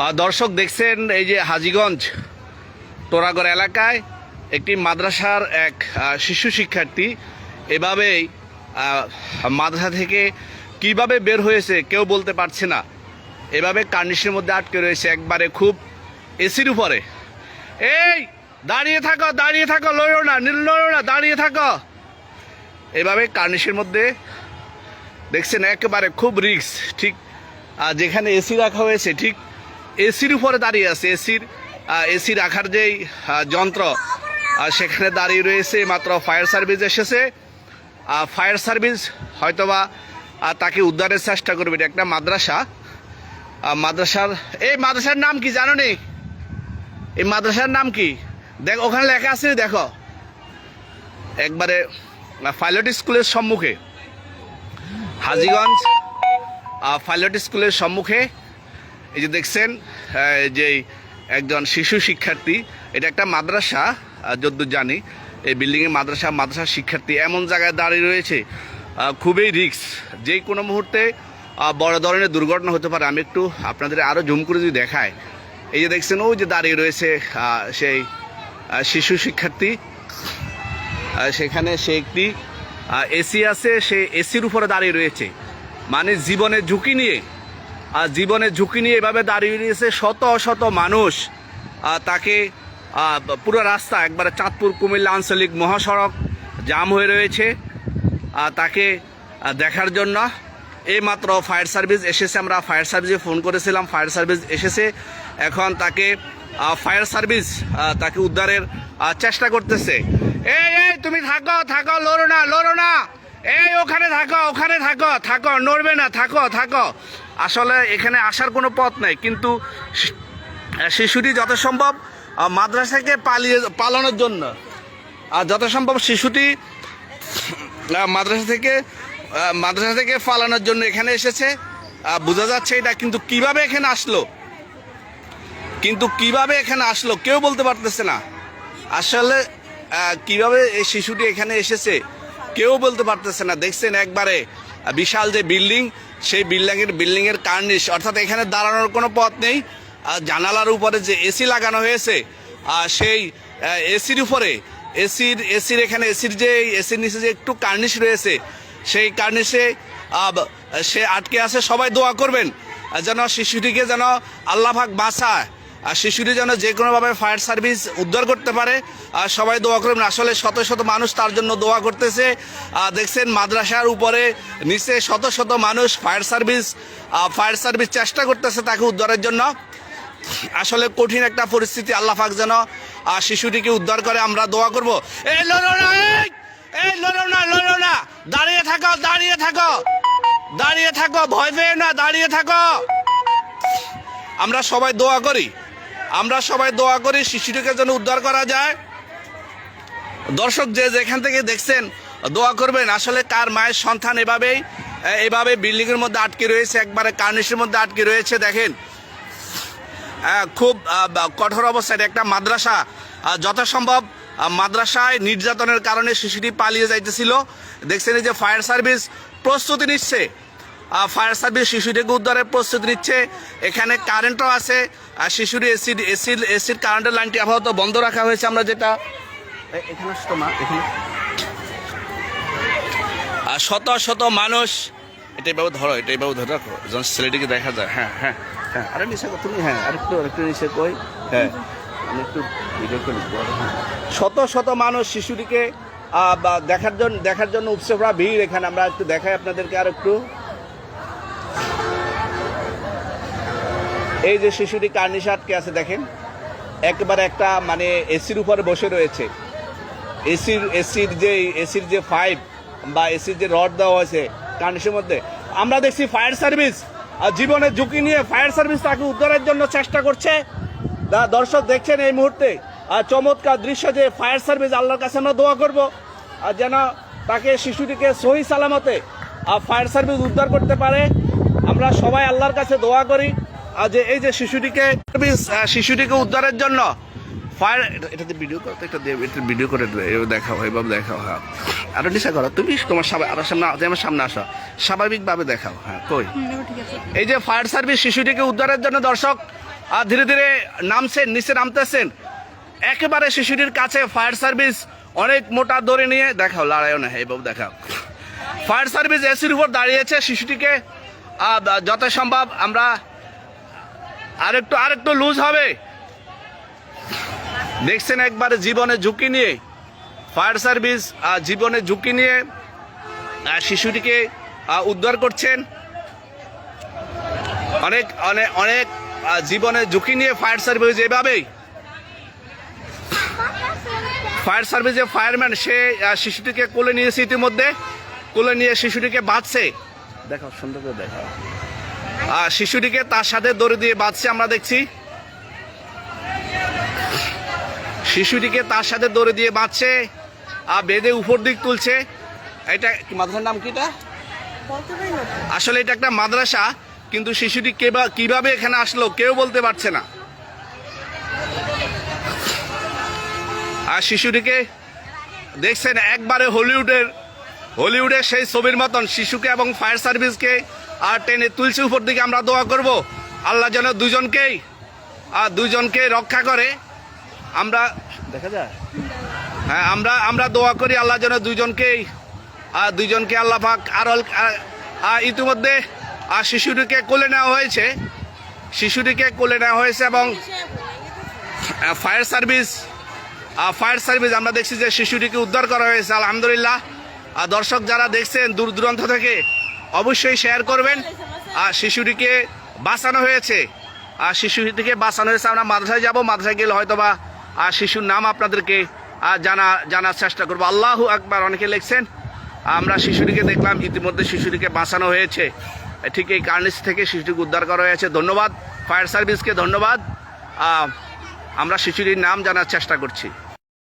দর্শক দেখছেন এই যে হাজিগঞ্জ তোরাগড় এলাকায় একটি মাদ্রাসার এক শিশু শিক্ষার্থী এভাবেই মাদ্রাসা থেকে কীভাবে বের হয়েছে কেউ বলতে পারছে না। এভাবে কার্নিশের মধ্যে আটকে রয়েছে একবারে খুব এসির উপরে। এই, দাঁড়িয়ে থাকো দাঁড়িয়ে থাকো, লড়ো না লড়ো না, দাঁড়িয়ে থাকো। এভাবে কার্নিশের মধ্যে দেখছেন একেবারে খুব রিক্স ঠিক যেখানে এসি রাখা হয়েছে, ঠিক এসির উপরে দাঁড়িয়ে আছে, এসির এসি রাখার যেই যন্ত্র সেখানে দাঁড়িয়ে রয়েছে মাত্র ফায়ার সার্ভিস এসেছে। ফায়ার সার্ভিস হয়তোবা তাকে উদ্ধারের চেষ্টা করবে, এটা একটা মাদ্রাসা। মাদ্রাসার, এই মাদ্রাসার নাম কি জানো নি? এই মাদ্রাসার নাম কি? দেখ, ওখানে লেখা আছে, দেখো। একবারে পাইলট স্কুলের সম্মুখে। হাজিগঞ্জ পাইলট স্কুলের সম্মুখে এই যে দেখছেন যে একজন শিশু শিক্ষার্থী, এটা একটা মাদ্রাসা যদ্দূর জানি এই বিল্ডিংয়ে মাদ্রাসা, মাদ্রাসার শিক্ষার্থী এমন জায়গায় দাঁড়িয়ে রয়েছে খুবই রিক্স যে কোনো মুহূর্তে বড় ধরনের দুর্ঘটনা হতে পারে। আমি একটু আপনাদের আরও জুম করে যদি দেখায় এই যে দেখছেন ও যে দাঁড়িয়ে রয়েছে সেই শিশু শিক্ষার্থী। সেখানে সে একটি এসি আছে, সে এসির উপরে দাঁড়িয়ে রয়েছে। মানে জীবনের ঝুঁকি নিয়ে জীবনের ঝুঁকি নিয়ে এভাবে দাঁড়িয়ে রয়েছে শত শত মানুষ। তাকে পুরো রাস্তা, একবারে চাঁদপুর, কুমিল্লা আঞ্চলিক মহাসড়ক জাম হয়ে রয়েছে। তাকে দেখার জন্য এইমাত্র ফায়ার সার্ভিস এসেছে। আমরা ফায়ার সার্ভিসে ফোন করেছিলাম, ফায়ার সার্ভিস এসেছে। এখন তাকে ফায়ার সার্ভিস তাকে উদ্ধারের চেষ্টা করতেছে। এই এই, তুমি থাকো থাকো, লড়ো না লড়ো না। এই, ওখানে থাকো ওখানে থাকো থাকো, নড়বে না, থাকো থাকো। আসলে এখানে আসার কোনো পথ নাই কিন্তু শিশুটি যত সম্ভব আহ, মাদ্রাসাকে পালিয়ে পালানোর জন্য। আর যত সম্ভব শিশুটি মাদ্রাসা থেকে মাদ্রাসা থেকে পালানোর জন্য এখানে এসেছে। বোঝা যাচ্ছে এটা কিন্তু কীভাবে এখানে আসলো। কিন্তু কীভাবে এখানে আসলো কেউ বলতে পারতেছে না। আসলে কীভাবে এই শিশুটি এখানে এসেছে কেউ বলতে পারতেছে না। দেখছেন একবারে বিশাল যে বিল্ডিং সেই বিল্ডিংয়ের বিল্ডিংয়ের কার্নিশ, অর্থাৎ এখানে দাঁড়ানোর কোনো পথ নেই। আর জানালার উপরে যে এসি লাগানো হয়েছে, আর সেই এসির উপরে এসির এসির এখানে এসির যে এসির নিচে যে একটু কার্নিশ রয়েছে, সেই কার্নিশে সে আটকে আছে। সবাই দোয়া করবেন, যেন শিশুটিকে যেন আল্লাহ ভাগ বাঁচায়। আর শিশুটি যেন যে কোনোভাবে ফায়ার সার্ভিস উদ্ধার করতে পারে। আর সবাই দোয়া করবেন আসলে শত শত মানুষ তার জন্য দোয়া করতেছে। দেখছেন মাদ্রাসার উপরে নিচে শত শত মানুষ ফায়ার সার্ভিস ফায়ার সার্ভিস চেষ্টা করতেছে তাকে উদ্ধারের জন্য। আসলে কঠিন একটা পরিস্থিতি, আল্লাহ পাক যেন শিশুটিকে উদ্ধার করে, আমরা দোয়া করব। এই লড়ো না! এই লড়ো না লড়ো না। দাঁড়িয়ে থাকো দাঁড়িয়ে থাকো। দাঁড়িয়ে থাকো, ভয় পেয়ে না, দাঁড়িয়ে থাকো। আমরা সবাই দোয়া করি। আমরা সবাই দোয়া করি শিশুটিকে যেন উদ্ধার করা যায়। দর্শক যে যেখান থেকে দেখছেন, দোয়া করবেন। আসলে কার মায়ের সন্তান এভাবেই, এভাবে বিল্ডিং এর মধ্যে আটকে রয়েছে, একবারে কার্নিশের মধ্যে আটকে রয়েছে, দেখেন। খুব কঠোর অবস্থায় একটা মাদ্রাসা। যথাসম্ভব মাদ্রাসায় নির্যাতনের কারণে শিশুটি পালিয়ে যাইতেছিল। দেখছেন এই যে ফায়ার সার্ভিস প্রস্তুতি নিচ্ছে। ফায়ার সার্ভিস শিশুটিকে উদ্ধারের প্রস্তুতি নিচ্ছে। এখানে কারেন্টও আছে। আর শিশুটি এসির এসির এসির কারেন্টের লাইনটি আপাতত বন্ধ রাখা হয়েছে আমরা যেটা। এখানে মা এখানে। আর শত শত মানুষ এটাই বাবু ধরো এটাই বাবু ধরো রাখো। যখন ছেলেটিকে দেখা যায়। হ্যাঁ হ্যাঁ হ্যাঁ। আরে কর, তুমি হ্যাঁ আরেকটু আরেকটু নিচে কই। হ্যাঁ আমি একটু ভিডিও করে। শত শত মানুষ শিশুটিকে দেখার জন্য দেখার জন্য উৎসবরা ভিড় এখানে আমরা একটু দেখাই আপনাদেরকে আর একটু এই যে শিশুটি কার্নিশে আটকে আছে দেখেন? একেবারে একটা মানে এসির উপরে বসে রয়েছে। এসির এসির যে এসির যে পাইপ বা এসির যে রড দেওয়া হয়েছে কার্নিশের মধ্যে, আমরা দেখছি ফায়ার সার্ভিস জীবনের ঝুঁকি নিয়ে ফায়ার সার্ভিস তাকে উদ্ধারের জন্য চেষ্টা করছে। দর্শক দেখছেন এই মুহূর্তে। চমৎকার দৃশ্য যে ফায়ার সার্ভিস আল্লাহর কাছে আমরা দোয়া করব। আর যেন তাকে শিশুটিকে সহি সালামতে ফায়ার সার্ভিস উদ্ধার করতে পারে। আমরা সবাই আল্লাহর কাছে দোয়া করি। যে এই যে শিশুটিকে শিশুটিকে উদ্ধারের জন্য ফায়ার এটাতে ভিডিও করো তো এটা এটা ভিডিও করে এভাবে দেখাও এভাবে দেখাও হ্যাঁ। আরও নিশা করো তুমি তোমার সামনে আরও সামনে তুমি আমার সামনে আসো। স্বাভাবিকভাবে দেখাও হ্যাঁ কই? এই যে ফায়ার সার্ভিস শিশুটিকে উদ্ধারের জন্য দর্শক আর ধীরে ধীরে নামছেন নিচে নামতেছেন। একেবারে শিশুটির কাছে ফায়ার সার্ভিস অনেক মোটা দড়ি নিয়ে দেখাও লড়াইও না এই বাবু দেখাও। ফায়ার সার্ভিস এসির উপর দাঁড়িয়েছে শিশুটিকে। আহ, সম্ভব আমরা আরেকটু আরেকটু লুজ হবে। দেখছেন একবারে জীবনে ঝুঁকি নিয়ে, ফায়ার সার্ভিস জীবনে ঝুঁকি নিয়ে শিশুটিকে উদ্ধার করছেন। অনেক অনেক অনেক জীবনে ঝুঁকি নিয়ে ফায়ার সার্ভিস এভাবেই। ফায়ার সার্ভিসের ফায়ারম্যান, সে শিশুটিকে কোলে নিয়েছে ইতিমধ্যে, কোলে নিয়ে শিশুটিকে বাঁচছে দেখো সুন্দর করে দেখো শিশুটিকে তার সাথে দড়ি দিয়ে বাঁধছে, আমরা দেখছি। শিশুটিকে তার সাথে দড়ি দিয়ে বাঁধছে আর বেঁধে উপর দিক তুলছে। এটা মাদ্রাসার নাম কিটা। আসলে এটা একটা মাদ্রাসা, কিন্তু শিশুটি কীভাবে এখানে আসলো কেউ বলতে পারছে না। আর শিশুটিকে দেখছেন, একবারে হলিউডের হলিউডের সেই ছবির মতন শিশুকে এবং ফায়ার সার্ভিসকে আর টেনে তুলসী উপর দিকে আমরা দোয়া করব। আল্লাহ যেন দুজনকেই, আর দুজনকে রক্ষা করে। আমরা, দেখা যায়? হ্যাঁ আমরা আমরা দোয়া করি আল্লাহ যেন দুজনকেই, আর দুজনকে আল্লাহ পাক আর ইতিমধ্যে, আর শিশুটিকে কোলে নেওয়া হয়েছে। শিশুটিকে কোলে নেওয়া হয়েছে এবং ফায়ার সার্ভিস ফায়ার সার্ভিস, আমরা দেখছি যে শিশুটিকে উদ্ধার করা হয়েছে, আলহামদুলিল্লাহ। আর দর্শক যারা দেখছেন, দূর দূরান্ত থেকে অবশ্যই শেয়ার করবেন। আর শিশুটিকে বাঁচানো হয়েছে। আর শিশুটিকে বাঁচানো হয়েছে। আমরা মাদ্রাসায় যাব, মাদ্রাসায় গেলে হয়তো বা আর শিশুর নাম আপনাদেরকে জানা, জানার চেষ্টা করব। আল্লাহ আকবার, অনেকে লিখছেন, আমরা শিশুটিকে দেখলাম, ইতিমধ্যে শিশুটিকে বাঁচানো হয়েছে। ঠিক এই কার্নিস থেকে শিশুটিকে উদ্ধার করা হয়েছে। ধন্যবাদ। ফায়ার সার্ভিসকে ধন্যবাদ। আমরা শিশুটির নাম জানার চেষ্টা করছি।